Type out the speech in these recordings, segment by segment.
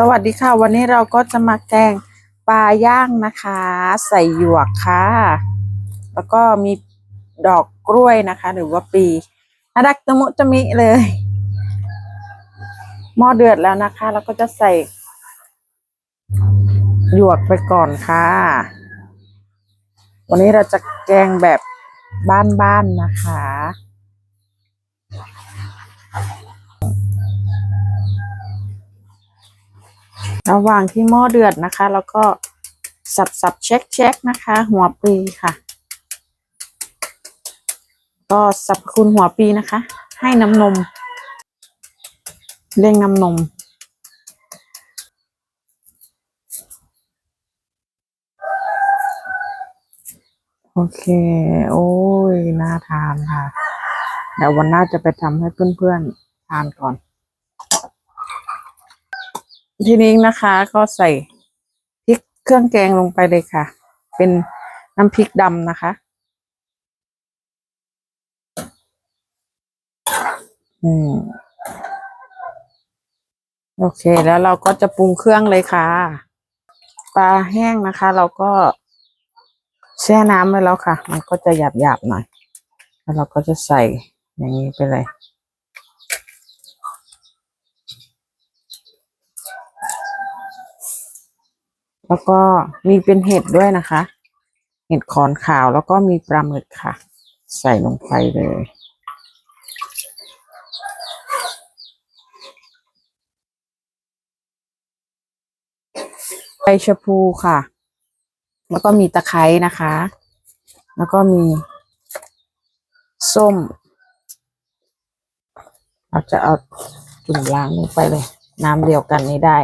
สวัสดีค่ะ วันนี้เราก็จะมาแกงปลาย่างนะคะ ใส่หยวกค่ะ แล้วก็มีดอกกล้วยนะคะ หรือว่าปีน่ารักตะมุตะมิเลยหม้อเดือดแล้วนะคะ แล้วก็จะใส่หยวกไปก่อนค่ะ วันนี้เราจะแกงแบบบ้านๆนะคะ ระหว่างที่หม้อเดือดนะคะ แล้วก็สับสับเช็คเช็คนะคะ หัวปลีค่ะ ก็สรรพคุณหัวปลีนะคะ ให้น้ำนมเร่งน้ำนม โอเค โอ้ย น่าทานค่ะเดี๋ยววันหน้าจะไปทำให้เพื่อนๆทานก่อน ทีนี้นะคะ ก็ใส่พริกเครื่องแกงลงไปเลยค่ะ เป็นน้ำพริกดำนะคะอืมโอเคแล้วเราก็จะปรุงเครื่องเลยค่ะ ปลาแห้งนะคะ เราก็แช่น้ำไว้แล้วค่ะ มันก็จะหยาบๆหน่อย แล้วเราก็จะใส่อย่างนี้ไปเลย แล้วก็มีเป็นเห็ดด้วยนะคะ เห็ดขอนขาวแล้วก็มีปลาหมึกค่ะ ใส่ลงไปเลย ใบชะพูค่ะ แล้วก็มีตะไคร้นะคะ แล้วก็มีส้ม เราจะเอาจุ่มล้างลงไปเลย น้ำเดียวกันนี้ได้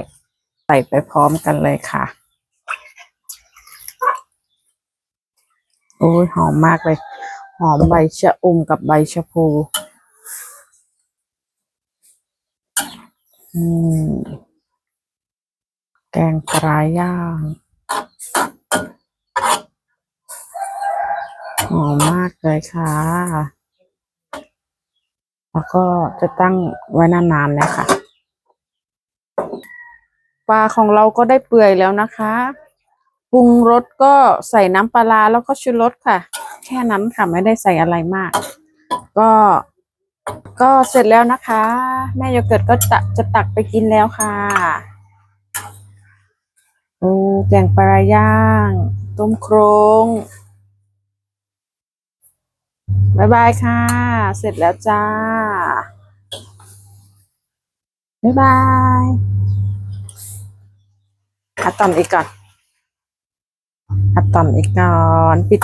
ใส่ไปพร้อมกันเลยค่ะ โอ้ยหอมมากเลย หอมใบชะอมกับใบชะพูแกงปลาย่าง หอมมากเลยค่ะ แล้วก็จะตั้งไว้นานๆเลยค่ะ ปลาของเราก็ได้เปื่อยแล้วนะคะ ปรุงรสก็ใส่น้ำปลาแล้วก็ชูรสค่ะ แค่นั้นค่ะไม่ได้ใส่อะไรมาก ก็ก็เสร็จแล้วนะคะ แม่โยเกิร์ตก็จะจะตักไปกินแล้วค่ะโอ้แกงปลาย่าง ต้มโครงบายบายค่ะ เสร็จแล้วจ้าบายบายอะตอมอีกก่อน อะตอมอีกก่อนปิด